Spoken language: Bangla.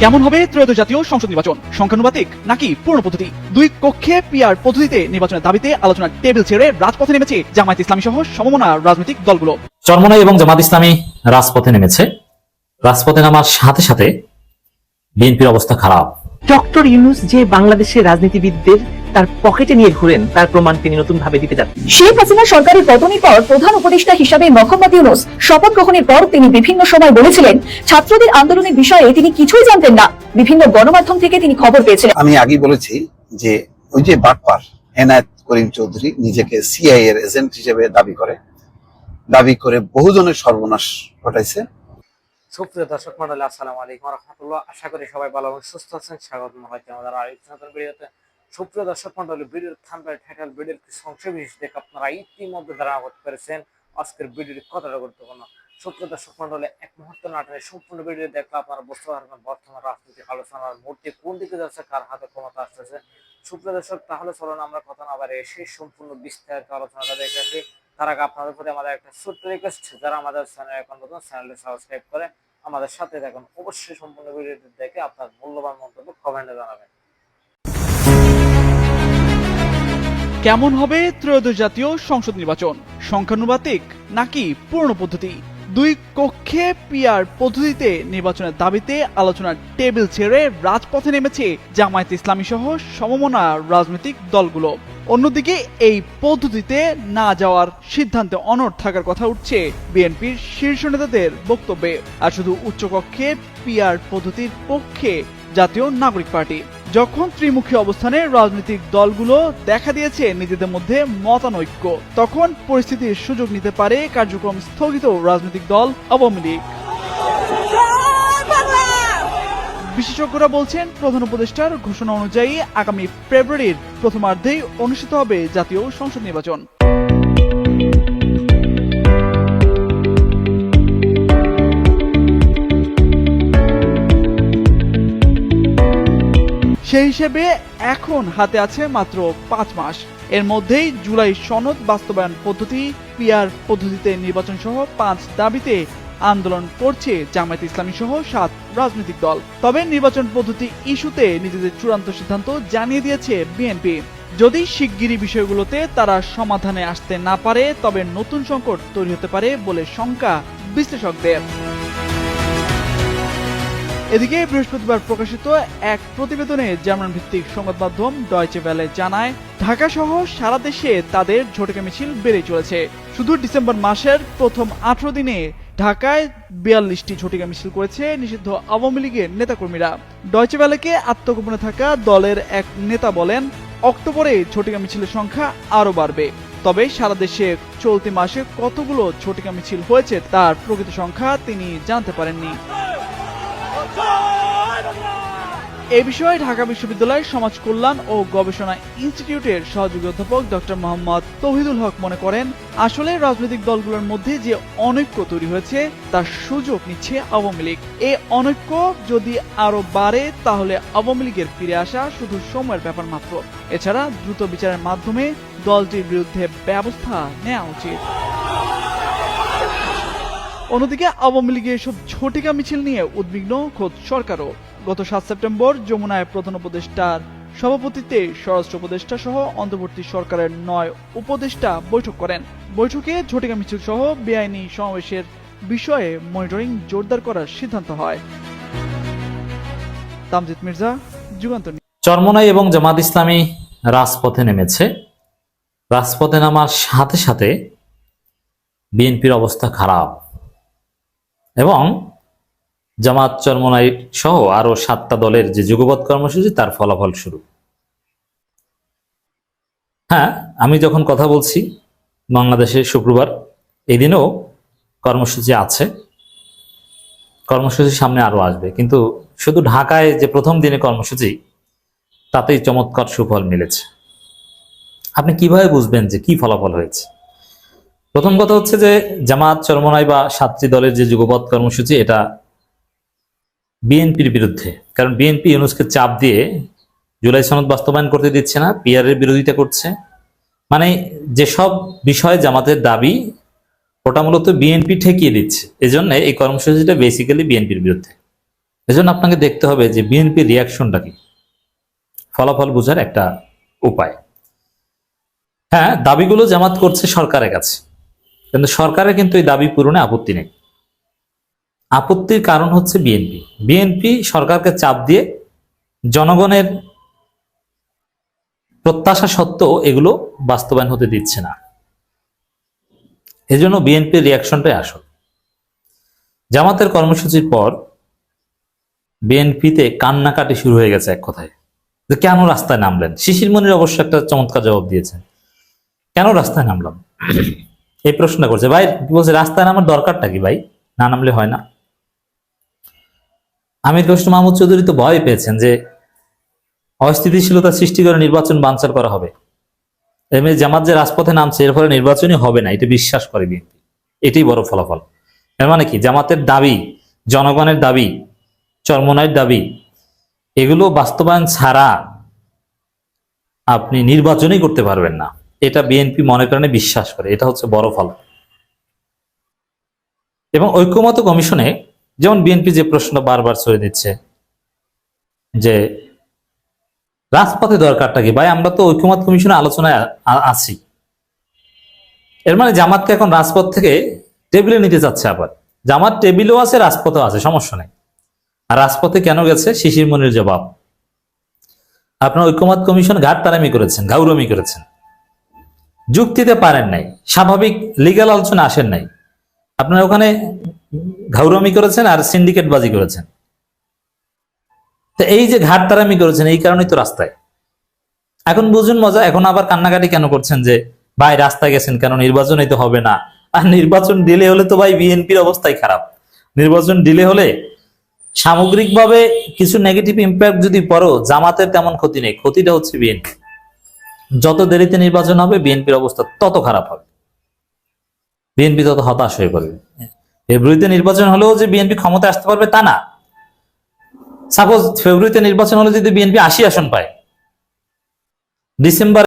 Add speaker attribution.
Speaker 1: কেমন হবে ত্রয়োদশ জাতীয় সংসদ নির্বাচন? সংখ্যানুপাতিক নাকি পূর্ণ পদ্ধতি? দুই কক্ষে পিয়ার পদ্ধতিতে নির্বাচনের দাবিতে আলোচনার টেবিল ছেড়ে রাজপথে নেমেছে জামায়াত ইসলামী সহ সমমনা রাজনৈতিক দলগুলো।
Speaker 2: চরমনাই এবং জামাত ইসলামী রাজপথে নেমেছে। রাজপথে নামার সাথে সাথে বিএনপির অবস্থা খারাপ।
Speaker 3: ডক্টর ইউনুস যে বাংলাদেশের রাজনীতিবিদদের তার পকেটে নিয়ে ঘুরেন তার প্রমাণ তিনি নতুন ভাবে দিতে যাচ্ছেন।
Speaker 4: শেখ হাসিনা সরকারের পতনের পর প্রধান উপদেষ্টা হিসাবে মোহাম্মদ ইউনুস শপথ গ্রহণের পর তিনি বিভিন্ন সময় বলেছিলেন ছাত্রদের আন্দোলনের বিষয়ে তিনি কিছুই জানতেন না। বিভিন্ন গণমাধ্যম থেকে তিনি খবর পেয়েছিলেন।
Speaker 5: আমি আগেই বলেছি যে ওই যে বাটপার এনায়েত করিম চৌধুরী নিজেকে সিআই এর এজেন্ট হিসেবে দাবি করে। দাবি করে বহুজনের সর্বনাশ ঘটাইছে।
Speaker 6: সুপ্রিয় দর্শক মন্ডলী আসসালামু আলাইকুম রহমতুল্লাহ। আশা করি সবাই ভালো এবং সুস্থ আছেন। স্বাগত আমাদের আরেকটি নতুন ভিডিওতে। সুপ্রিয় দর্শক মন্ডলী, ভিডিওর থাম্বেল টাইটেল ভিডিওর কিছু অংশ বিশেষ দেখে আপনারা ইতিমধ্যে ধারণা করতে পেরেছেন আজকের ভিডিওটি কতটা গুরুত্বপূর্ণ। সুপ্রিয় দর্শক মন্ডলী, এক মুহূর্ত নাটনে সম্পূর্ণ ভিডিও দেখলে আপনারা বুঝতে পারবেন বর্তমান রাজনৈতিক আলোচনার মুহূর্তে কোন দিকে যাচ্ছে, কার হাতে ক্ষমতা আসতেছে। সুপ্রিয় দর্শক, তাহলে চলুন আমরা কথা না বাড়িয়ে সেই সম্পূর্ণ বিস্তারিত আলোচনাটা দেখে আসি। তার আগে আপনাদের প্রতি আমাদের একটা ছোট্ট রিকোয়েস্ট যারা আমাদের চ্যানেল এখন নতুন চ্যানেলটি সাবস্ক্রাইব করে আমাদের সাথে দেখুন অবশ্যই সম্পূর্ণ ভিডিওটি দেখে আপনার মূল্যবান মন্তব্য কমেন্টে জানাবেন।
Speaker 1: কেমন হবে ত্রয়োদশ জাতীয় সংসদ নির্বাচন? সংখ্যানুপাতিক নাকি পূর্ণ পদ্ধতি? দুই কক্ষে পিআর পদ্ধতিতে নির্বাচনের দাবিতে আলোচনার টেবিল ছেড়ে রাজপথে নেমেছে জামায়াত ইসলামী সহ সমমনা রাজনৈতিক দলগুলো। অন্যদিকে এই পদ্ধতিতে না যাওয়ার সিদ্ধান্তে অনড় থাকার কথা উঠছে বিএনপির শীর্ষ নেতাদের বক্তব্যে। আর শুধু উচ্চকক্ষে পিআর পদ্ধতির পক্ষে জাতীয় নাগরিক পার্টি। যখন ত্রিমুখী অবস্থানে রাজনৈতিক দলগুলো দেখা দিয়েছে নিজেদের মধ্যে মতানৈক্য, তখন পরিস্থিতির সুযোগ নিতে পারে কার্যক্রম স্থগিত রাজনৈতিক দল আওয়ামী লীগ। বিশেষজ্ঞরা বলছেন, প্রধান উপদেষ্টার ঘোষণা অনুযায়ী আগামী ফেব্রুয়ারির প্রথমার্ধেই অনুষ্ঠিত হবে জাতীয় সংসদ নির্বাচন। সেই হিসেবে এখন হাতে আছে মাত্র পাঁচ মাস। এর মধ্যেই জুলাই সনদ বাস্তবায়ন পদ্ধতি, পিআর পদ্ধতিতে নির্বাচন সহ পাঁচ দাবিতে আন্দোলন করছে জামায়াত ইসলামী সহ সাত রাজনৈতিক দল। তবে নির্বাচন পদ্ধতি ইস্যুতে নিজেদের চূড়ান্ত সিদ্ধান্ত জানিয়ে দিয়েছে বিএনপি। যদি শিগগিরই বিষয়গুলোতে তারা সমাধানে আসতে না পারে, তবে নতুন সংকট তৈরি হতে পারে বলে শঙ্কা বিশ্লেষকদের। এদিকে বৃহস্পতিবার প্রকাশিত এক প্রতিবেদনে জার্মান ভিত্তিক সংবাদ মাধ্যম ডয়চে ভ্যালে জানায়, ঢাকা সহ সারা দেশে তাদের ঝটিকা মিছিল বেড়ে চলেছে। শুধু ডিসেম্বর মাসের প্রথম আঠারো দিনে ঢাকায় বিয়াল্লিশটি ঝটিকা মিছিল করেছে নিষিদ্ধ আওয়ামী লীগের নেতাকর্মীরা। ডয়চে ভ্যালেকে আত্মগোপনে থাকা দলের এক নেতা বলেন, অক্টোবরে ঝটিকা মিছিলের সংখ্যা আরও বাড়বে। তবে সারা দেশে চলতি মাসে কতগুলো ঝটিকা মিছিল হয়েছে তার প্রকৃত সংখ্যা তিনি জানতে পারেননি। এ বিষয়ে ঢাকা বিশ্ববিদ্যালয়ের সমাজ কল্যাণ ও গবেষণা ইনস্টিটিউটের সহযোগী অধ্যাপক ডক্টর মোহাম্মদ তহিদুল হক মনে করেন, আসলে রাজনৈতিক দলগুলোর মধ্যে যে অনৈক্য তৈরি হয়েছে, তার সুযোগ নিচ্ছে আওয়ামী লীগ। এই অনৈক্য যদি আরও বাড়ে, তাহলে আওয়ামী লীগের ফিরে আসা শুধু সময়ের ব্যাপার মাত্র। এছাড়া দ্রুত বিচারের মাধ্যমে দলটির বিরুদ্ধে ব্যবস্থা নেওয়া উচিত। অন্যদিকে আওয়ামী লীগের এসব ঝটিকা মিছিল নিয়ে উদ্বিগ্ন খোদ সরকারও। গত সাত সেপ্টেম্বর যমুনায় প্রধান উপদেষ্টার সভাপতিত্বে স্বরাষ্ট্র উপদেষ্টা সহ অন্তর্বর্তী সরকারের নয় উপদেষ্টা বৈঠক করেন। বৈঠকে ঝটিকা মিছিল সহ বেআইনি সমাবেশের বিষয়ে মনিটরিং জোরদার করার সিদ্ধান্ত হয়। তামজিদ মির্জা যুগান্তর
Speaker 2: চরমনাই এবং জামাত ইসলামী রাজপথে নেমেছে। রাজপথে নামার সাথে সাথে বিএনপির অবস্থা খারাপ। এবং জামাত চরমনাই সহ আরও সাতটা দলের যে যুগপৎ কর্মসূচি, তার ফলাফল শুরু। হ্যাঁ আমি যখন কথা বলছি বাংলাদেশে শুক্রবার এই দিনেও কর্মসূচি আছে। কর্মসূচি সামনে আরও আসবে, কিন্তু শুধু ঢাকায় যে প্রথম দিনে কর্মসূচি, তাতেই চমৎকার সুফল মিলেছে। আপনি কীভাবে বুঝবেন যে কি ফলাফল হয়েছে? প্রথম কথা হচ্ছে যে জামাত চরমনাই বা সাতটি দলের যে যুগপৎ কর্মসূচি, এটা বিএনপির বিরুদ্ধে। কারণ বিএনপি ইউনুসকে চাপ দিয়ে জুলাই সনদ বাস্তবায়ন করতে দিচ্ছে না পিআর এর বিরোধিতা করছে। মানে যেসব বিষয়ে জামাতের দাবি, ওটা মূলত বিএনপি ঠেকিয়ে দিচ্ছে। এজন্য এই কর্মসূচিটা বেসিক্যালি বিএনপির বিরুদ্ধে। এজন্য আপনাকে দেখতে হবে যে বিএনপির রিয়াকশনটা কি। ফলাফল বোঝার একটা উপায়। হ্যাঁ দাবিগুলো জামাত করছে সরকারের কাছে। কিন্তু সরকারের কিন্তু এই দাবি পূরণে আপত্তি নেই। আপত্তির কারণ হচ্ছে বিএনপি। বিএনপি সরকারকে চাপ দিয়ে জনগণের প্রত্যাশা সত্ত্বেও এগুলো বাস্তবায়ন হতে দিচ্ছে না। এজন্য বিএনপির রিয়াকশনটাই আসল। জামাতের কর্মসূচির পর বিএনপিতে কান্নাকাটি শুরু হয়ে গেছে এক কথায়। যে কেন রাস্তায় নামলেন? শিশির মনির অবশ্য একটা চমৎকার জবাব দিয়েছেন। কেন রাস্তায় নামলাম? এই প্রশ্নটা করছে। ভাই, বলছে, রাস্তায় নামার দরকারটা কি ভাই? না নামলে হয় না। আমির কৃষ্ণ মাহমুদ চৌধুরী তো ভয় পেয়েছেন যে অস্থিতিশীলতা সৃষ্টি করে নির্বাচন বানচাল করা হবে। এমনি জামাত যে রাজপথে নামছে, এর ফলে নির্বাচনই হবে না, এটা বিশ্বাস করে বিএনপি। এটাই বড় ফলাফল। এর মানে কি? জামাতের দাবি, জনগণের দাবি চরমনায়ের দাবি, এগুলো বাস্তবায়ন ছাড়া আপনি নির্বাচনই করতে পারবেন না। এটা বিএনপি মনে করেন বিশ্বাস করে, এটা হচ্ছে বড় ফল। এবং ঐক্যমত কমিশনে যেমন বিএনপি যে প্রশ্ন বারবার ছড়ে দিচ্ছে যে, রাজপথে দরকারটা কি? ভাই, আমরা তো ঐক্যমত কমিশনে আলোচনায় আছি। এর মানে জামাতকে এখন রাজপথ থেকে টেবিলে নিতে চাচ্ছে আবার। জামাত টেবিলও আছে, রাজপথও আছে, সমস্যা নেই। আর রাজপথে কেন গেছে? শিশির মনির জবাব। আপনার ঐক্যমত কমিশন ঘাট তারামি করেছেন গাউরমি করেছেন। যুক্তিতে পারেন নাই, স্বাভাবিক লিগ্যাল আলোচনা আসেন নাই। আপনার ওখানে ঘাউরমি করেছেন আর সিন্ডিকেট বাজি করেছেন। তো এই যে ঘাট তারামি করেছেন, এই কারণেই তো রাস্তায়। এখন বুঝুন মজা, এখন আবার কান্নাকাটি কেন করছেন যে, ভাই, রাস্তায় গেছেন কেন? নির্বাচনই তো হবে না। আর নির্বাচন ডিলে হলে তো ভাই বিএনপির অবস্থাই খারাপ। নির্বাচন ডিলে হলে সামগ্রিকভাবে কিছু নেগেটিভ ইম্প্যাক্ট যদি পড়ো, জামাতের তেমন ক্ষতি নেই। ক্ষতিটা হচ্ছে বিএনপি। যত দেরিতে নির্বাচন হবে, বিএনপির অবস্থা তত খারাপ হবে। বিএনপি তত হতাশ হয়ে পড়বে। ফেব্রুয়ারিতে নির্বাচন হলেও যে বিএনপি ক্ষমতা আসতে পারবে, তা না। সাপোজ ফেব্রুয়ারিতে নির্বাচন হলে যদি বিএনপি আশি আসন পায়, ডিসেম্বর